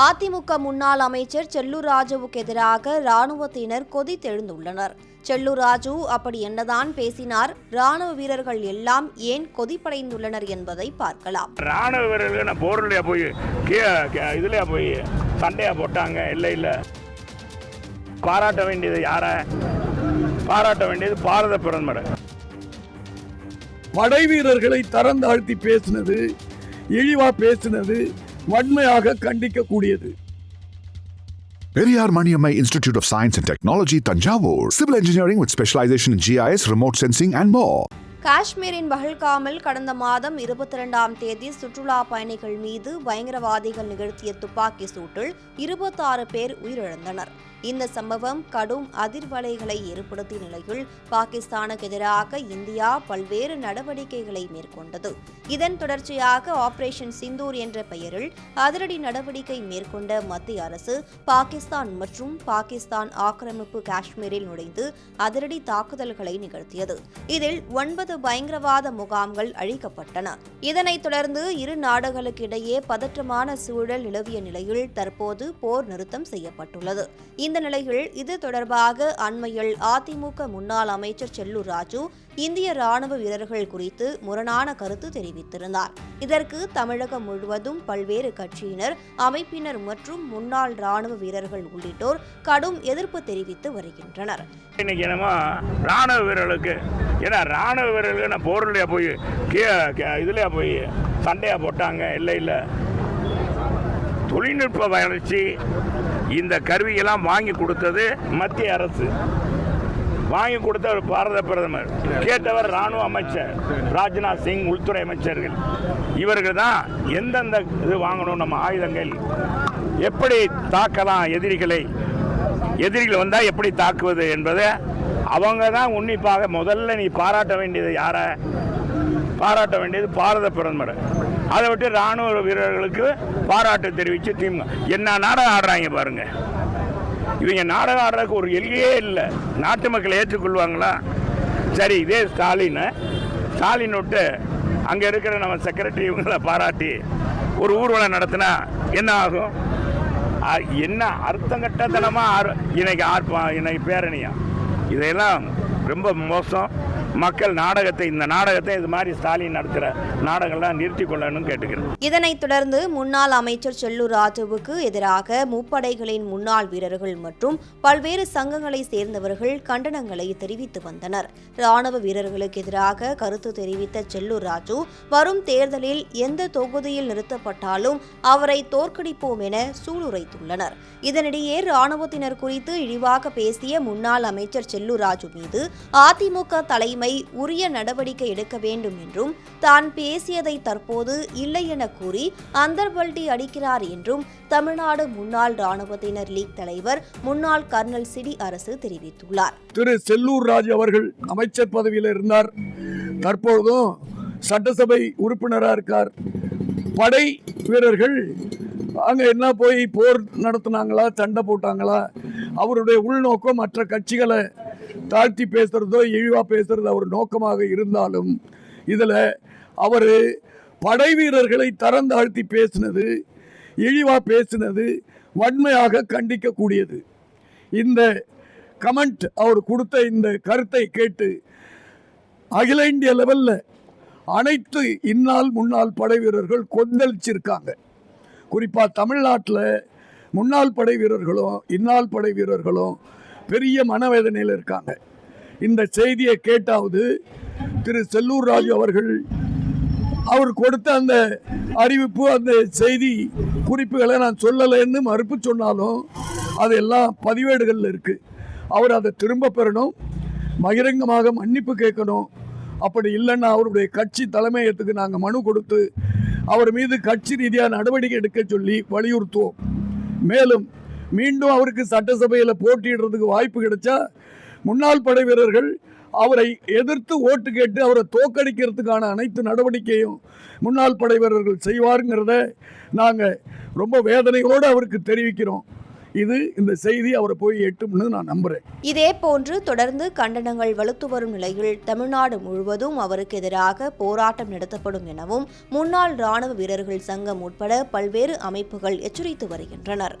அதிமுக முன்னாள் அமைச்சர் செல்லூர் ராஜுவுக்கு எதிராக ராணுவத்தினர் கொதித்தெழுந்துள்ளனர் செல்லூர் ராஜு அப்படி என்னதான் பேசினார் ராணுவ வீரர்கள் எல்லாம் ஏன் கொதிப்படைந்துள்ளனர் என்பதை பார்க்கலாம். ராணுவ வீரர்கள் போர்லையா போய் இதுலயா போய் சண்டையா போட்டாங்க? இல்லை இல்லை. பாராட்ட வேண்டியது யார? பாராட்ட வேண்டியது பாரத பிரதமர். படை வீரர்களை தரம் தாழ்த்தி பேசினது இழிவா பேசினது வன்மையாக கண்டிக்கக்கூடியது Periyar Maniammai Institute of Science and Technology, Tanjavur. Civil engineering with specialization in GIS, remote sensing, and more. காஷ்மீரின் பஹல்காமில் கடந்த மாதம் இருபத்தி இரண்டாம் தேதி சுற்றுலா பயணிகள் மீது பயங்கரவாதிகள் நிகழ்த்திய துப்பாக்கி சூட்டில் இருபத்தாறு பேர் உயிரிழந்தனர். இந்த சம்பவம் கடும் அதிர்வலைகளை ஏற்படுத்திய நிலையில் பாகிஸ்தானுக்கு எதிராக இந்தியா பல்வேறு நடவடிக்கைகளை மேற்கொண்டது. இதன் தொடர்ச்சியாக ஆபரேஷன் சிந்தூர் என்ற பெயரில் அதிரடி நடவடிக்கை மேற்கொண்ட மத்திய அரசு பாகிஸ்தான் மற்றும் பாகிஸ்தான் ஆக்கிரமிப்பு காஷ்மீரில் நுழைந்து அதிரடி தாக்குதல்களை நிகழ்த்தியது. இதில் ஒன்பது பயங்கரவாத முகாம்கள் அழிக்கப்பட்டன. இதனைத் தொடர்ந்து இரு நாடுகளுக்கு இடையே பதற்றமான சூழல் நிலவிய நிலையில் தற்போது போர் நிறுத்தம் செய்யப்பட்டுள்ளது. இந்த நிலையில் இது தொடர்பாக அண்மையில் அதிமுக முன்னாள் அமைச்சர் செல்லூர் ராஜு இந்திய ராணுவ வீரர்கள் குறித்து முரணான கருத்து தெரிவித்திருந்தார். இதற்கு தமிழகம் முழுவதும் பல்வேறு கட்சியினர் அமைப்பினர் மற்றும் முன்னாள் ராணுவ வீரர்கள் உள்ளிட்டோர் கடும் எதிர்ப்பு தெரிவித்து வருகின்றனர். இன்னைக்கு என்னமோ ராணுவ வீரர்களுக்கு ஏன்னா ராணுவ வீரர்களுக்கு நான் போர்லையா போய் இதுலையா போய் சண்டையா போட்டாங்க இல்லை இல்லை. தொழில்நுட்ப வளர்ச்சி இந்த கருவியெல்லாம் வாங்கி கொடுத்தது மத்திய அரசு. வாங்கி கொடுத்தவர் பாரத பிரதமர். கேட்டவர் ராணுவ அமைச்சர் ராஜ்நாத் சிங் உள்துறை அமைச்சர்கள். இவர்கள் தான் எந்தெந்த இது வாங்கணும் நம்ம ஆயுதங்கள்? எப்படி தாக்கலாம் எதிரிகளை? எதிரிகள் வந்தால் எப்படி தாக்குவது என்பதை அவங்க தான் உன்னிப்பாக முதல்ல நீ பாராட்ட வேண்டியது யாரை? பாராட்ட வேண்டியது பாரத பிரதமர். அதை விட்டு ராணுவ வீரர்களுக்கு பாராட்டு தெரிவித்து திமுக. என்ன நாடகம் ஆடுறாங்க பாருங்கள் இவங்க நாடகம் ஆடுறதுக்கு ஒரு எல்லையே இல்லை. நாட்டு மக்கள் ஏற்றுக்கொள்வாங்களா? சரி இதே ஸ்டாலின். ஸ்டாலின் விட்டு அங்கே இருக்கிற நம்ம செக்ரட்டரி இவங்களை பாராட்டி ஒரு ஊர்வலம் நடத்தினா என்ன ஆகும்? அ- என்ன அர்த்தங்கட்டத்தனமாக இன்னைக்கு ஆர்ப்பா இன்னைக்கு பேரணியா? இதையெல்லாம் ரொம்ப மோசம். மக்கள் நாடகத்தை இந்த நாடகத்தை இது மாதிரி ஸ்டாலின் நடத்துகிற நாடகம்லாம் நிறுத்தி கொள்ளணும்னு கேட்டுக்கிறேன். இதனைத் தொடர்ந்து முன்னாள் அமைச்சர் செல்லூர் ராஜுவுக்கு எதிராக முப்படைகளின் முன்னாள் வீரர்கள் மற்றும் பல்வேறு சங்கங்களை சேர்ந்தவர்கள் கண்டனங்களை தெரிவித்து வந்தனர். ராணுவ வீரர்களுக்கு எதிராக கருத்து தெரிவித்த செல்லூர் ராஜு வரும் தேர்தலில் எந்த தொகுதியில் நிறுத்தப்பட்டாலும் அவரை தோற்கடிப்போம் என சூளுரைத்துள்ளனர். இதனிடையே ராணுவத்தினர் குறித்து இழிவாக பேசிய முன்னாள் அமைச்சர் செல்லூர் ராஜு மீது அதிமுக தலைமை உரிய நடவடிக்கை எடுக்க வேண்டும் என்றும் தான் பேசியதை தற்போது இல்லை என கூறி அந்தர்பல்டி அடிக்கிறார் என்றும் தமிழ்நாடு முன்னாள் ராணுவத்தினர் லீக் தலைவர் முன்னாள் கர்னல் சிடி அரசு தெரிவித்துள்ளார். திரு செல்லூர் ராஜ் அவர்கள் அமைச்சர் பதவியில் இருந்தார். தற்பொழுதும் சட்டசபை உறுப்பினராக இருக்கார். படை வீரர்கள் அங்கே என்ன போய் போர் நடத்துனாங்களா சண்டை போட்டாங்களா அவருடைய உள்நோக்கம் மற்ற கட்சிகளை தாழ்த்தி பேசுறதோ இழிவா பேசுறது அவர் நோக்கமாக இருந்தாலும் இதில் அவர் படை வீரர்களை தரம் தாழ்த்தி பேசினது இழிவா பேசினது வன்மையாக கண்டிக்கக்கூடியது. இந்த கமெண்ட் அவர் கொடுத்த இந்த கருத்தை கேட்டு அகில இந்திய லெவலில் அனைத்து இந்நாள் முன்னாள் படை வீரர்கள் கொந்தளிச்சிருக்காங்க. குறிப்பாக தமிழ்நாட்டில் முன்னாள் படை வீரர்களும் இந்நாள் படை வீரர்களும் பெரிய மனவேதனையில் இருக்காங்க. இந்த செய்தியை கேட்டாவது திரு செல்லூர் ராஜு அவர்கள் அவர் கொடுத்த அந்த அறிவிப்பு அந்த செய்தி குறிப்புகளை நான் சொல்லலைன்னு மறுப்பு சொன்னாலும் அது எல்லாம் பதிவேடுகளில் இருக்குது அவர் அதை திரும்ப பெறணும் பகிரங்கமாக மன்னிப்பு கேட்கணும். அப்படி இல்லைன்னா அவருடைய கட்சி தலைமையகத்துக்கு நாங்கள் மனு கொடுத்து அவர் மீது கட்சி ரீதியாக நடவடிக்கை எடுக்க சொல்லி வலியுறுத்துவோம். மேலும் மீண்டும் அவருக்கு சட்டசபையில் போட்டியிடுறதுக்கு வாய்ப்பு கிடைச்சா முன்னாள் படை வீரர்கள் அவரை எதிர்த்து ஓட்டு கேட்டு அவரை தோக்கடிக்கிறதுக்கான அனைத்து நடவடிக்கையும் முன்னாள் படை வீரர்கள் செய்வாருங்கிறத நாங்கள் ரொம்ப வேதனையோடு அவருக்கு தெரிவிக்கிறோம். இது இந்த செய்தி அவரை போய் எட்டும்னு நான் நம்புறேன். இதே போன்று தொடர்ந்து கண்டனங்கள் வலுத்து வரும் நிலையில் தமிழ்நாடு முழுவதும் அவருக்கு எதிராக போராட்டம் நடத்தப்படும் எனவும் முன்னாள் ராணுவ வீரர்கள் சங்கம் உட்பட பல்வேறு அமைப்புகள் எச்சரித்து வருகின்றனர்.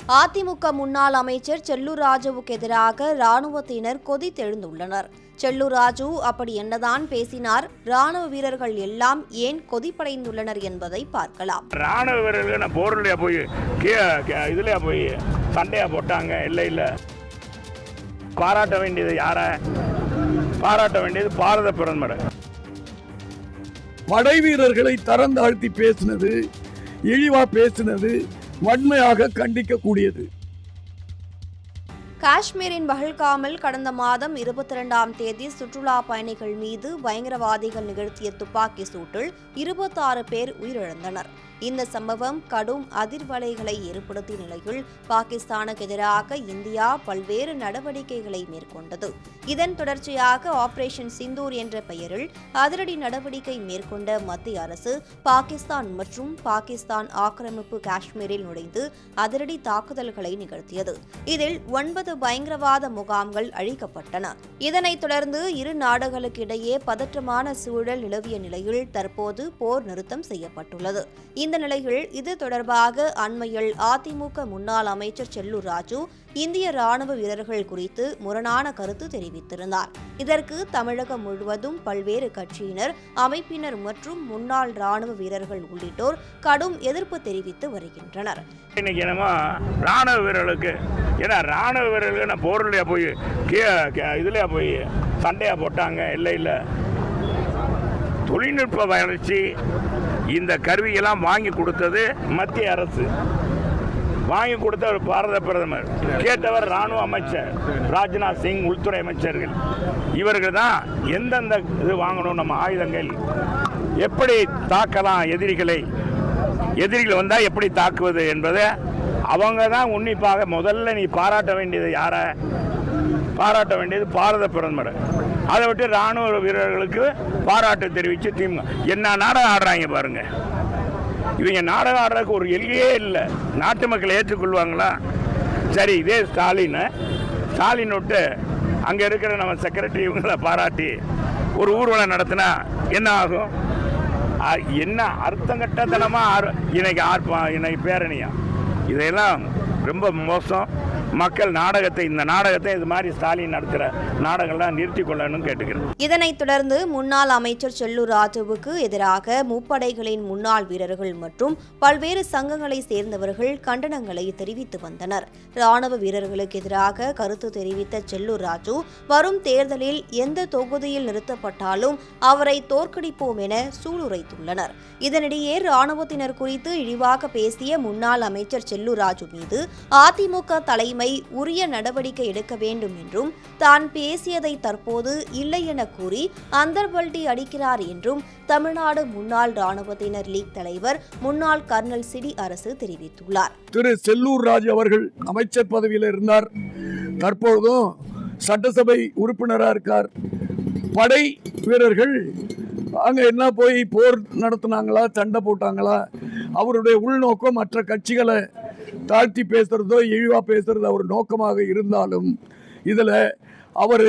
அதிமுக முன்னாள் அமைச்சர் செல்லூர் ராஜுவுக்கு எதிராக ராணுவத்தினர் கொதித்தெழுந்துள்ளனர் செல்லூர் ராஜு அப்படி என்னதான் பேசினார் ராணுவ வீரர்கள் எல்லாம் ஏன் கொதிப்படைந்துள்ளனர் என்பதை பார்க்கலாம். ராணுவ வீரர்கள் போர்லையா போய் இதுலயா போய் சண்டையா போட்டாங்க? இல்லை இல்லை. பாராட்ட வேண்டியது யார? பாராட்ட வேண்டியது பாரத பிரதமர். படை வீரர்களை தரம் தாழ்த்தி பேசினது இழிவா பேசினது வன்மையாக கண்டிக்கக்கூடியது. காஷ்மீரின் பஹல்காமில் கடந்த மாதம் இருபத்தி இரண்டாம் தேதி சுற்றுலா பயணிகள் மீது பயங்கரவாதிகள் நிகழ்த்திய துப்பாக்கி சூட்டில் இருபத்தாறு பேர் உயிரிழந்தனர். இந்த சம்பவம் கடும் அதிர்வலைகளை ஏற்படுத்திய நிலையில் பாகிஸ்தானுக்கு எதிராக இந்தியா பல்வேறு நடவடிக்கைகளை மேற்கொண்டது. இதன் தொடர்ச்சியாக ஆபரேஷன் சிந்தூர் என்ற பெயரில் அதிரடி நடவடிக்கை மேற்கொண்ட மத்திய அரசு பாகிஸ்தான் மற்றும் பாகிஸ்தான் ஆக்கிரமிப்பு காஷ்மீரில் நுழைந்து அதிரடி தாக்குதல்களை நிகழ்த்தியது. இதில் ஒன்பது பயங்கரவாத முகாம்கள் அழிக்கப்பட்டன. இதனைத் தொடர்ந்து இரு நாடுகளுக்கு இடையே பதற்றமான சூழல் நிலவிய நிலையில் தற்போது போர் நிறுத்தம் செய்யப்பட்டுள்ளது. இந்த நிலையில் இது தொடர்பாக அண்மையில் அதிமுக முன்னாள் அமைச்சர் செல்லூர் ராஜு இந்திய ராணுவ வீரர்கள் குறித்து முரணான கருத்து தெரிவித்திருந்தார். இதற்கு தமிழகம் முழுவதும் பல்வேறு கட்சியினர் அமைப்பினர் மற்றும் முன்னாள் ராணுவ வீரர்கள் உள்ளிட்டோர் கடும் எதிர்ப்பு தெரிவித்து வருகின்றனர். இன்னைக்கு என்னமோ ராணுவ வீரர்களுக்கு ஏன்னா ராணுவ வீரர்களுக்கு நான் போர்லையா போய் இதுலையா போய் சண்டையா போட்டாங்க இல்லை இல்லை. தொழில்நுட்ப வளர்ச்சி இந்த கருவியெல்லாம் வாங்கி கொடுத்தது மத்திய அரசு. வாங்கி கொடுத்தவர் பாரத பிரதமர். கேட்டவர் ராணுவ அமைச்சர் ராஜ்நாத் சிங் உள்துறை அமைச்சர்கள். இவர்கள் தான் எந்தெந்த இது வாங்கணும் நம்ம ஆயுதங்கள்? எப்படி தாக்கலாம் எதிரிகளை? எதிரிகள் வந்தால் எப்படி தாக்குவது என்பதை அவங்க தான் உன்னிப்பாக முதல்ல நீ பாராட்ட வேண்டியது யாரை? பாராட்ட வேண்டியது பாரத பிரதமர். அதை விட்டு ராணுவ வீரர்களுக்கு பாராட்டு தெரிவித்து திமுக என்ன நாடகம் ஆடுறாங்க பாருங்க. இவங்க நாடகம் ஆடுறதுக்கு ஒரு எல்லையே இல்லை. நாட்டு மக்கள் ஏற்றுக்கொள்வாங்களா? சரி இதே ஸ்டாலின் ஸ்டாலின் விட்டு அங்கே இருக்கிற நம்ம செக்ரட்டரி இவங்களை பாராட்டி ஒரு ஊர்வலம் நடத்தினா என்ன ஆகும்? என்ன அர்த்தங்கட்டத்தனமாக ஆர் இன்னைக்கு ஆர்ப்பா இன்னைக்கு பேரணியா? இதையெல்லாம் ரொம்ப மோசம். மக்கள் நாடகத்தை இந்த நாடகத்தை இது மாதிரி ஸ்டாலின் நடத்துகிற நாடகம்லாம் நிறுத்தி கொள்ளணும்னு கேட்டுக்கிறேன். இதனைத் தொடர்ந்து முன்னாள் அமைச்சர் செல்லூர் ராஜுவுக்கு எதிராக முப்படைகளின் முன்னாள் வீரர்கள் மற்றும் பல்வேறு சங்கங்களை சேர்ந்தவர்கள் கண்டனங்களை தெரிவித்து வந்தனர். ராணுவ வீரர்களுக்கு எதிராக கருத்து தெரிவித்த செல்லூர் ராஜு வரும் தேர்தலில் எந்த தொகுதியில் நிறுத்தப்பட்டாலும் அவரை தோற்கடிப்போம் என சூளுரைத்துள்ளனர். இதனிடையே ராணுவத்தினர் குறித்து இழிவாக பேசிய முன்னாள் அமைச்சர் செல்லூர் ராஜு மீது அதிமுக தலைமை உரிய நடவடிக்கை எடுக்க வேண்டும் என்றும் தான் பேசியதை தற்போது இல்லை என கூறி அந்தர்பல்டி அடிக்கிறார் என்றும் தமிழ்நாடு முன்னாள் ராணுவத்தினர் லீக் தலைவர் முன்னாள் கர்னல் சிடி அரசு தெரிவித்துள்ளார். திரு செல்லூர் ராஜ் அவர்கள் அமைச்சர் பதவியில் இருந்தார். தற்பொழுதும் சட்டசபை உறுப்பினராக இருக்கார். படை வீரர்கள் அங்கே என்ன போய் போர் நடத்துனாங்களா சண்டை போட்டாங்களா அவருடைய உள்நோக்கம் மற்ற கட்சிகளை தாழ்த்தி பேசுறதோ இழிவா பேசுறது அவர் நோக்கமாக இருந்தாலும் இதில் அவர்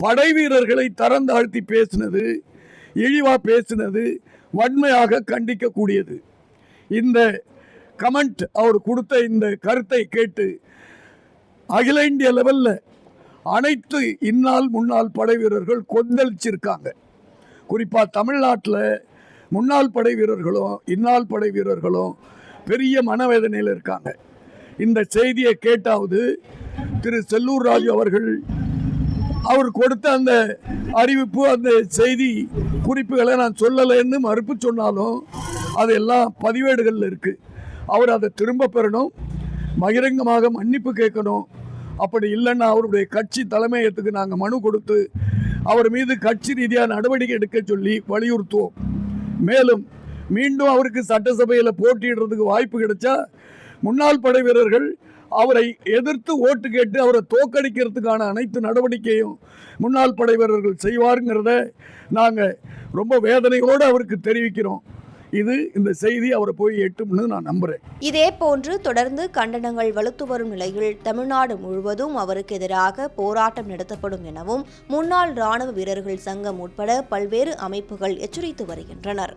படை வீரர்களை தரம் தாழ்த்தி பேசினது இழிவா பேசினது வன்மையாக கண்டிக்கக்கூடியது. இந்த கமெண்ட் அவர் கொடுத்த இந்த கருத்தை கேட்டு அகில இந்திய லெவலில் அனைத்து இந்நாள் முன்னாள் படை வீரர்கள் கொந்தளிச்சிருக்காங்க. குறிப்பாக தமிழ்நாட்டில் முன்னாள் படை வீரர்களும் இந்நாள் படை வீரர்களும் பெரிய மனவேதனையில் இருக்காங்க. இந்த செய்தியை கேட்டாவது திரு செல்லூர் ராஜு அவர்கள் அவர் கொடுத்த அந்த அறிவிப்பு அந்த செய்தி குறிப்புகளை நான் சொல்லலைன்னு மறுப்பு சொன்னாலும் அதெல்லாம் பதிவேடுகளில் இருக்குது அவர் அதை திரும்ப பெறணும் பகிரங்கமாக மன்னிப்பு கேட்கணும். அப்படி இல்லைன்னா அவருடைய கட்சி தலைமையத்துக்கு நாங்கள் மனு கொடுத்து அவர் மீது கட்சி ரீதியாக நடவடிக்கை எடுக்க சொல்லி வலியுறுத்துவோம். மேலும் மீண்டும் அவருக்கு சட்டசபையில் போட்டியிடுறதுக்கு வாய்ப்பு கிடைச்சா முன்னாள் படை வீரர்கள் அவரை எதிர்த்து ஓட்டு கேட்டு அவரை தோக்கடிக்கிறதுக்கான அனைத்து நடவடிக்கையும் முன்னாள் படை வீரர்கள் செய்வாருங்கிறத நாங்கள் ரொம்ப வேதனையோடு அவருக்கு தெரிவிக்கிறோம். இது இந்த செய்தி அவரை போய் எட்டும்னு நான் நம்புகிறேன் இதேபோன்று தொடர்ந்து கண்டனங்கள் வலுத்து வரும் நிலையில் தமிழ்நாடு முழுவதும் அவருக்கு எதிராக போராட்டம் நடத்தப்படும் எனவும் முன்னாள் ராணுவ வீரர்கள் சங்கம் உட்பட பல்வேறு அமைப்புகள் எச்சரித்து வருகின்றனர்.